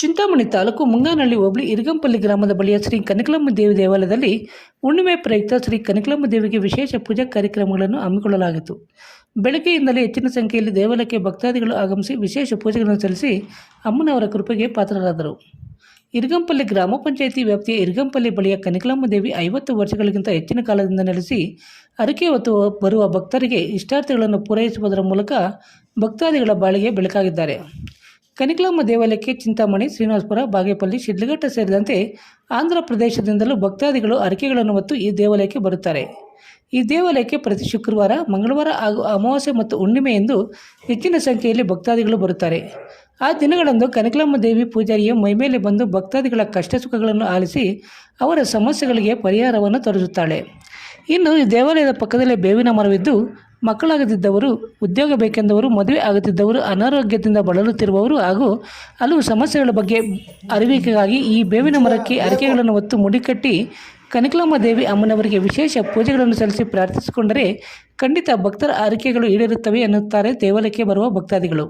ಚಿಂತಾಮಣಿ ತಾಲೂಕು ಮುಂಗಾನಹಳ್ಳಿ ಹೋಬಳಿ ಇರಗಂಪಲ್ಲಿ ಗ್ರಾಮದ ಬಳಿಯ ಶ್ರೀ ಕನಕಲಮ್ಮ ದೇವಿ ದೇವಾಲಯದಲ್ಲಿ ಹುಣ್ಣಿಮೆ ಪ್ರಯುಕ್ತ ಶ್ರೀ ಕನಕಲಮ್ಮ ದೇವಿಗೆ ವಿಶೇಷ ಪೂಜಾ ಕಾರ್ಯಕ್ರಮಗಳನ್ನು ಹಮ್ಮಿಕೊಳ್ಳಲಾಗಿತ್ತು. ಬೆಳಗ್ಗೆಯಿಂದಲೇ ಹೆಚ್ಚಿನ ಸಂಖ್ಯೆಯಲ್ಲಿ ದೇವಾಲಯಕ್ಕೆ ಭಕ್ತಾದಿಗಳು ಆಗಮಿಸಿ ವಿಶೇಷ ಪೂಜೆಗಳನ್ನು ಸಲ್ಲಿಸಿ ಅಮ್ಮನವರ ಕೃಪೆಗೆ ಪಾತ್ರರಾದರು. ಇರಗಂಪಲ್ಲಿ ಗ್ರಾಮ ಪಂಚಾಯಿತಿ ವ್ಯಾಪ್ತಿಯ ಇರಗಂಪಲ್ಲಿ ಬಳಿಯ ಕನಕಲಮ್ಮ ದೇವಿ ಐವತ್ತು ವರ್ಷಗಳಿಗಿಂತ ಹೆಚ್ಚಿನ ಕಾಲದಿಂದ ನೆಲೆಸಿ ಅರಕೆ ಹೊತ್ತು ಬರುವ ಭಕ್ತರಿಗೆ ಇಷ್ಟಾರ್ಥಗಳನ್ನು ಪೂರೈಸುವುದರ ಮೂಲಕ ಭಕ್ತಾದಿಗಳ ಬಾಳಿಗೆ ಬೆಳಕಾಗಿದ್ದಾರೆ. ಕನಿಕಲಮ್ಮ ದೇವಾಲಯಕ್ಕೆ ಚಿಂತಾಮಣಿ, ಶ್ರೀನಿವಾಸಪುರ, ಬಾಗೇಪಲ್ಲಿ, ಶಿಡ್ಲಘಟ್ಟ ಸೇರಿದಂತೆ ಆಂಧ್ರ ಪ್ರದೇಶದಿಂದಲೂ ಭಕ್ತಾದಿಗಳು ಅರಕೆಗಳನ್ನು ಹೊತ್ತು ಈ ದೇವಾಲಯಕ್ಕೆ ಬರುತ್ತಾರೆ. ಈ ದೇವಾಲಯಕ್ಕೆ ಪ್ರತಿ ಶುಕ್ರವಾರ, ಮಂಗಳವಾರ ಹಾಗೂ ಅಮಾವಾಸ್ಯೆ ಮತ್ತು ಹುಣ್ಣಿಮೆ ಎಂದು ಹೆಚ್ಚಿನ ಸಂಖ್ಯೆಯಲ್ಲಿ ಭಕ್ತಾದಿಗಳು ಬರುತ್ತಾರೆ. ಆ ದಿನಗಳಂದು ಕನಕಲಮ್ಮ ದೇವಿ ಪೂಜಾರಿಯ ಮೈಮೇಲೆ ಬಂದು ಭಕ್ತಾದಿಗಳ ಕಷ್ಟ ಸುಖಗಳನ್ನು ಆಲಿಸಿ ಅವರ ಸಮಸ್ಯೆಗಳಿಗೆ ಪರಿಹಾರವನ್ನು ತೋರಿಸುತ್ತಾಳೆ. ಇನ್ನು ಈ ದೇವಾಲಯದ ಪಕ್ಕದಲ್ಲೇ ಬೇವಿನ ಮರವಿದ್ದು ಮಕ್ಕಳಾಗದಿದ್ದವರು, ಉದ್ಯೋಗ ಬೇಕೆಂದವರು, ಮದುವೆ ಆಗುತ್ತಿದ್ದವರು ಅನಾರೋಗ್ಯದಿಂದ ಬಳಲುತ್ತಿರುವವರು ಹಾಗೂ ಹಲವು ಸಮಸ್ಯೆಗಳ ಬಗ್ಗೆ ಅರಿವಿಕೆಗಾಗಿ ಈ ಬೇವಿನ ಮರಕ್ಕೆ ಅರಿಕೆಗಳನ್ನು ಹೊತ್ತು ಮುಡಿಕಟ್ಟಿ ಕನಕಲಮ್ಮ ದೇವಿ ಅಮ್ಮನವರಿಗೆ ವಿಶೇಷ ಪೂಜೆಗಳನ್ನು ಸಲ್ಲಿಸಿ ಪ್ರಾರ್ಥಿಸಿಕೊಂಡರೆ ಖಂಡಿತ ಭಕ್ತರ ಅರಿಕೆಗಳು ಈಡೇರುತ್ತವೆ ಎನ್ನುತ್ತಾರೆ ದೇವಾಲಯಕ್ಕೆ ಬರುವ ಭಕ್ತಾದಿಗಳು.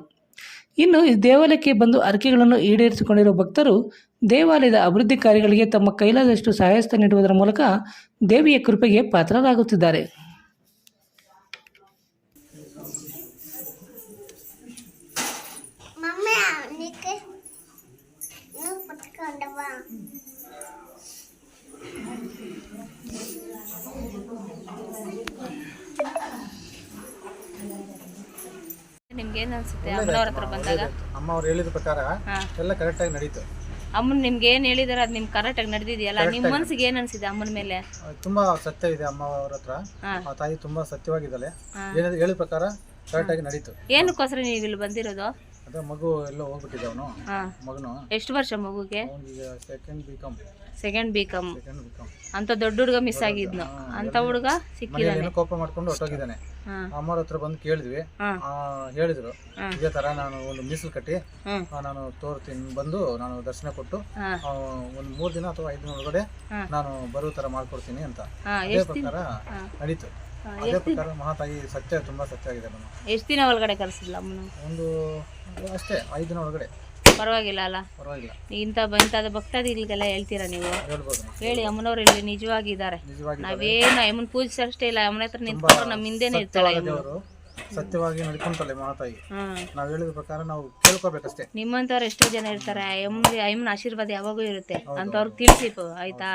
ಇನ್ನು ಈ ದೇವಾಲಯಕ್ಕೆ ಬಂದು ಅರಿಕೆಗಳನ್ನು ಈಡೇರಿಸಿಕೊಂಡಿರುವ ಭಕ್ತರು ದೇವಾಲಯದ ಅಭಿವೃದ್ಧಿ ಕಾರ್ಯಗಳಿಗೆ ತಮ್ಮ ಕೈಲಾದಷ್ಟು ಸಹಾಯಸ್ಥ ನೀಡುವುದರ ಮೂಲಕ ದೇವಿಯ ಕೃಪೆಗೆ ಪಾತ್ರರಾಗುತ್ತಿದ್ದಾರೆ. ನಿಮ್ಗೆ ಏನ್ ಅನ್ಸುತ್ತೆ ಅಮ್ಮನವ್ರ ಹತ್ರ ಬಂದಾಗ? ಅಮ್ಮ ಅವ್ರು ಹೇಳಿದ ಪ್ರಕಾರ. ಎಲ್ಲ ಕರೆಕ್ಟಾಗಿ ನಡೀತು. ಅಮ್ಮನ್ ನಿಮ್ಗೆ ಏನ್ ಹೇಳಿದಾರೆ ಅದ್ ನಿಮ್ ಕರೆಕ್ಟ್ ಆಗಿ ನಡೆದಿದೆಯಲ್ಲ? ನಿಮ್ಮ ಮನ್ಸಿಗೆ ಏನ್ ಅನ್ಸಿದೆ ಅಮ್ಮನ ಮೇಲೆ? ತುಂಬಾ ಸತ್ಯ ಇದೆ ಅಮ್ಮ ಅವ್ರ ಹತ್ರ. ಆ ತಾಯಿ ತುಂಬಾ ಸತ್ಯವಾಗಿದ್ದಾಳೆ. ಏನಿದೆ ಹೇಳಿದ ಪ್ರಕಾರ ಕರೆಕ್ಟಾಗಿ ನಡೀತು. ಏನಕ್ಕೋಸ್ಕರ ನೀವು ಇಲ್ಲಿ ಬಂದಿರೋದು? ಅದೇ ಮಗು ಎಲ್ಲ ಹೋಗ್ಬಿಟ್ಟಿದ್ದೆ ಅವನು. ಮಗನು. ಎಷ್ಟು ವರ್ಷ ಮಗುಗೆ? Second B com second B com ಅಂತ ದೊಡ್ಡ ಹುಡುಗ ಮಿಸ್ ಆಗಿದ್ನು. ಅಂತ ಹುಡುಗ ಸಿಕ್ಕಿದ್ದಾನೆ ಕೋಪ ಮಾಡ್ಕೊಂಡು ಹೊಟ್ಟೋಗಿದ್ದಾನೆ ಅಮ್ಮರ ಹತ್ರ ಬಂದು ಕೇಳಿದ್ವಿ. ಆ, ಹೇಳಿದ್ರು. ಇದೇ ತರ ನಾನು ಒಂದು ಮೀಸಲು ಕಟ್ಟಿ ನಾನು ತೋರ್ತೀನಿ ಬಂದು ನಾನು ದರ್ಶನ ಕೊಟ್ಟು ಒಂದು ಮೂರು ದಿನ ಅಥವಾ ಐದು ದಿನ ಒಳಗಡೆ ನಾನು ಬರೋ ತರ ಮಾಡ್ಕೊಡ್ತೀನಿ ಅಂತ. ಅದೇ ಪ್ರಕಾರ. ನಡೀತು. ಅದೇ ಪ್ರಕಾರ ಮಹಾತಾಯಿ ಸತ್ಯ ತುಂಬಾ ಸತ್ಯ ಆಗಿದೆ ಎಷ್ಟು ದಿನ ಒಳಗಡೆ ಕರೆಸಿಲ್ಲ ಒಂದು ಅಷ್ಟೇ ಐದು ದಿನ ಒಳಗಡೆ. ಪರವಾಗಿಲ್ಲ ಅಲ್ಲ? ಪರವಾಗಿಲ್ಲ. ಇಂಥ ಇಂಥದ ಭಕ್ತಾದಿಗಳಿಗೆಲ್ಲ ಹೇಳ್ತೀರಾ ನೀವು? ಹೇಳ್ಬೋದು ಹೇಳಿ ಅಮ್ಮನವ್ರು ಇಲ್ಲಿ ನಿಜವಾಗಿದ್ದಾರೆ. ನಿಜವಾಗಿ ನಾವೇನು ಅಮ್ಮನ ಪೂಜಿಸಷ್ಟೇ ಇಲ್ಲ ಅಮ್ಮನ ಹತ್ರ ನಿಂತ್ಕೊಂಡು ನಮ್ಮ ಹಿಂದೆನೆ ಇರ್ತಾಳೆ ದೇವರು ಸತ್ಯವಾಗಿ ನಡ್ಕೊಂತಲ್ಲ ಹ್ಮ್ ನಾವು ಹೇಳಿದ ಪ್ರಕಾರ ನಾವು ಕೇಳ್ಕೋಬೇಕಷ್ಟೇ. ನಿಮ್ಮಂತವ್ರು ಎಷ್ಟೋ ಜನ ಇರ್ತಾರೆ. ಅಮ್ಮನ ಅಮ್ಮನ ಆಶೀರ್ವಾದ ಯಾವಾಗೂ ಇರುತ್ತೆ. ಅಂತವ್ರಿಗೆ ತಿಳಿಸಿ ಆಯ್ತಾ?